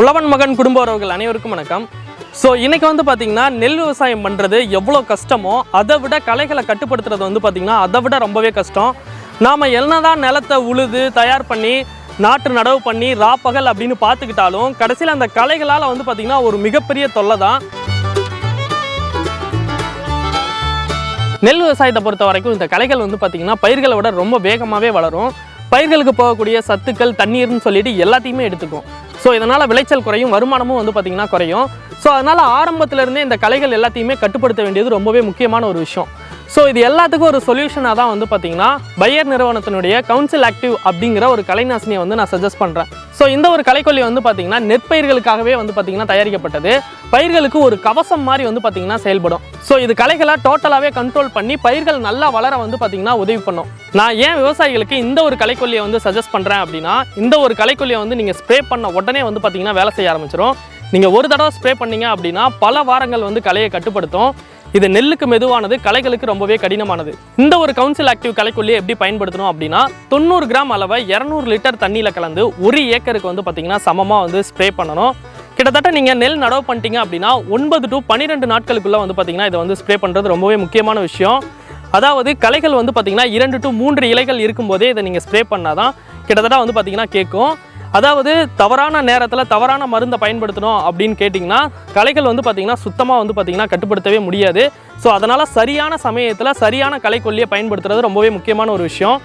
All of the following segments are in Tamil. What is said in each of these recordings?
உழவன் மகன் குடும்ப உறவுகள் அனைவருக்கும் வணக்கம். ஸோ இன்றைக்கி வந்து பார்த்திங்கன்னா நெல் விவசாயம் பண்ணுறது எவ்வளோ கஷ்டமோ அதை விட களைகளை கட்டுப்படுத்துறது வந்து பார்த்திங்கன்னா அதை விட ரொம்பவே கஷ்டம். நாம் என்னதான் நிலத்தை உழுது தயார் பண்ணி நாற்று நடவு பண்ணி ராப்பகல் அப்படின்னு பார்த்துக்கிட்டாலும் கடைசியில் அந்த களைகளால் வந்து பார்த்திங்கன்னா ஒரு மிகப்பெரிய தொல்லை தான். நெல் விவசாயத்தை பொறுத்த வரைக்கும் இந்த களைகள் வந்து பார்த்திங்கன்னா பயிர்களை விட ரொம்ப வேகமாகவே வளரும். பயிர்களுக்கு போகக்கூடிய சத்துக்கள் தண்ணீர்னு சொல்லிட்டு எல்லாத்தையுமே எடுத்துக்கும். ஸோ இதனால் விளைச்சல் குறையும் வருமானமும் வந்து பார்த்திங்கன்னா குறையும். ஸோ அதனால் ஆரம்பத்திலேருந்தே இந்த கலைகள் எல்லாத்தையுமே கட்டுப்படுத்த வேண்டியது ரொம்பவே முக்கியமான ஒரு விஷயம். ஸோ இது எல்லாத்துக்கும் ஒரு சொல்யூஷனாக தான் வந்து பார்த்தீங்கன்னா பையர் நிறுவனத்தினுடைய கவுன்சில் ஆக்டிவ் அப்படிங்கிற ஒரு கலைநாசினியை வந்து நான் சஜஸ்ட் பண்ணுறேன் ஸோ இந்த ஒரு கலைக்கொல்லி வந்து பார்த்தீங்கன்னா நெற்பயிர்களுக்காகவே வந்து பார்த்திங்கன்னா தயாரிக்கப்பட்டது. பயிர்களுக்கு ஒரு கவசம் மாதிரி வந்து பார்த்தீங்கன்னா செயல்படும். ஸோ இது கலைகளை டோட்டலாகவே கண்ட்ரோல் பண்ணி பயிர்கள் நல்லா வளர வந்து பார்த்தீங்கன்னா உதவி பண்ணும். நான் ஏன் விவசாயிகளுக்கு இந்த ஒரு கலைக்கொல்லியை வந்து சஜஸ்ட் பண்ணுறேன் அப்படின்னா இந்த ஒரு கலைக்கொல்லியை வந்து நீங்கள் ஸ்ப்ரே பண்ண உடனே வந்து பார்த்தீங்கன்னா வேலை செய்ய ஆரம்பிச்சிடும் நீங்கள் ஒரு தடவை ஸ்ப்ரே பண்ணீங்க அப்படின்னா பல வாரங்கள் வந்து கலையை கட்டுப்படுத்தும். இது நெல்லுக்கு மெதுவானது களைகளுக்கு ரொம்பவே கடினமானது. இந்த ஒரு கவுன்சில் ஆக்டிவ் களைக்கொல்லியை எப்படி பயன்படுத்தணும் அப்படின்னா தொண்ணூறு கிராம் அளவை இரநூறு லிட்டர் தண்ணியில் கலந்து ஒரு ஏக்கருக்கு வந்து பார்த்தீங்கன்னா சமமாக வந்து ஸ்ப்ரே பண்ணணும். கிட்டத்தட்ட நீங்கள் நெல் நடவு பண்ணிட்டீங்க அப்படின்னா ஒன்பது டு பன்னிரெண்டு நாட்களுக்குள்ளே வந்து பார்த்தீங்கன்னா இதை வந்து ஸ்ப்ரே பண்ணுறது ரொம்பவே முக்கியமான விஷயம். அதாவது களைகள் வந்து பார்த்தீங்கன்னா இரண்டு டு மூன்று இலைகள் இருக்கும்போதே இதை நீங்கள் ஸ்ப்ரே பண்ணால் தான் கிட்டத்தட்ட வந்து பார்த்தீங்கன்னா கேட்கும். அதாவது தவறான நேரத்தில் தவறான மருந்தை பயன்படுத்தணும் அப்படின்னு கேட்டிங்கன்னா கலைகள் வந்து பார்த்திங்கன்னா சுத்தமாக வந்து பார்த்திங்கன்னா கட்டுப்படுத்தவே முடியாது. ஸோ அதனால் சரியான சமயத்தில் சரியான கலைக்கொல்லியை பயன்படுத்துறது ரொம்பவே முக்கியமான ஒரு விஷயம்.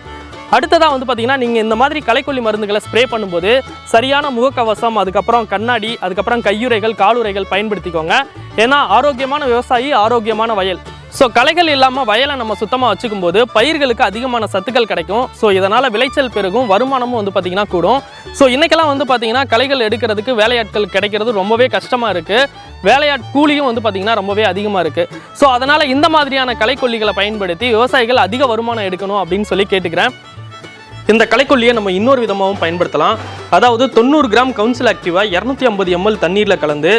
அடுத்ததாக வந்து பார்த்திங்கன்னா நீங்கள் இந்த மாதிரி களைக்கொல்லி மருந்துகளை ஸ்ப்ரே பண்ணும்போது சரியான முகக்கவசம் அதுக்கப்புறம் கண்ணாடி அதுக்கப்புறம் கையுறைகள் காலுறைகள் பயன்படுத்திக்கோங்க. ஏன்னா ஆரோக்கியமான விவசாயி ஆரோக்கியமான வயல். ஸோ களைகள் இல்லாமல் வயலை நம்ம சுத்தமாக வச்சுக்கும் போது பயிர்களுக்கு அதிகமான சத்துக்கள் கிடைக்கும். ஸோ இதனால் விளைச்சல் பெருகும் வருமானமும் வந்து பார்த்திங்கன்னா கூடும். ஸோ இன்றைக்கெல்லாம் வந்து பார்த்திங்கன்னா களைகள் எடுக்கிறதுக்கு வேலையாட்கள் கிடைக்கிறது ரொம்பவே கஷ்டமாக இருக்குது வேலையாட் கூலியும் வந்து பார்த்திங்கன்னா ரொம்பவே அதிகமாக இருக்குது ஸோ அதனால் இந்த மாதிரியான களைக்கொல்லிகளை பயன்படுத்தி விவசாயிகள் அதிக வருமானம் எடுக்கணும் அப்படின்னு சொல்லி கேட்டுக்கிறேன். இந்த களைக்கொல்லியை நம்ம இன்னொரு விதமாகவும் பயன்படுத்தலாம். அதாவது தொண்ணூறு கிராம் கவுன்சில் ஆக்டிவாக இரநூத்தி ஐம்பது எம்எல் தண்ணீரில் கலந்து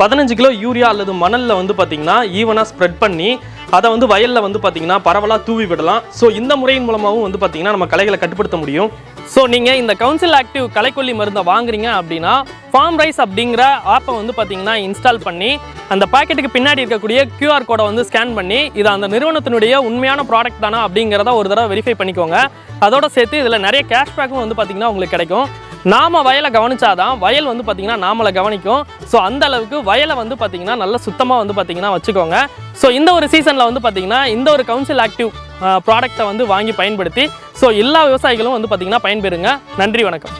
பதினஞ்சு கிலோ யூரியா அல்லது மணலில் வந்து பார்த்திங்கன்னா ஈவனாக ஸ்ப்ரெட் பண்ணி அதை வந்து வயலில் வந்து பார்த்தீங்கன்னா பரவலாக தூவி விடலாம். ஸோ இந்த முறையின் மூலமாகவும் வந்து பார்த்தீங்கன்னா நம்ம களைகளை கட்டுப்படுத்த முடியும். ஸோ நீங்கள் இந்த கவுன்சில் ஆக்டிவ் களைக்கொல்லி மருந்தை வாங்குறீங்க அப்படின்னா ஃபார்ம் ரைஸ் அப்படிங்கிற ஆப்பை வந்து பார்த்தீங்கன்னா இன்ஸ்டால் பண்ணி அந்த பாக்கெட்டுக்கு பின்னாடி இருக்கக்கூடிய கியூஆர் கோடை வந்து ஸ்கேன் பண்ணி இது அந்த நிறுவனத்தினுடைய உண்மையான ப்ராடக்ட் தானா அப்படிங்கிறத ஒரு தடவை வெரிஃபை பண்ணிக்கோங்க. அதோட சேர்த்து இதில் நிறைய கேஷ்பேக்கும் வந்து பார்த்தீங்கன்னா உங்களுக்கு கிடைக்கும். நாம வயலை கவனிச்சாதான் வயல் வந்து பார்த்தீங்கன்னா நாமளை கவனிக்கும். ஸோ அந்த அளவுக்கு வயலை வந்து பார்த்தீங்கன்னா நல்ல சுத்தமாக வந்து பார்த்தீங்கன்னா வச்சுக்கோங்க. ஸோ இந்த ஒரு சீசனில் வந்து பார்த்தீங்கன்னா இந்த ஒரு கவுன்சில் ஆக்டிவ் ப்ராடக்ட்டை வந்து வாங்கி பயன்படுத்தி ஸோ எல்லா விவசாயிகளும் வந்து பார்த்தீங்கன்னா பயன்பெறுங்க. நன்றி வணக்கம்.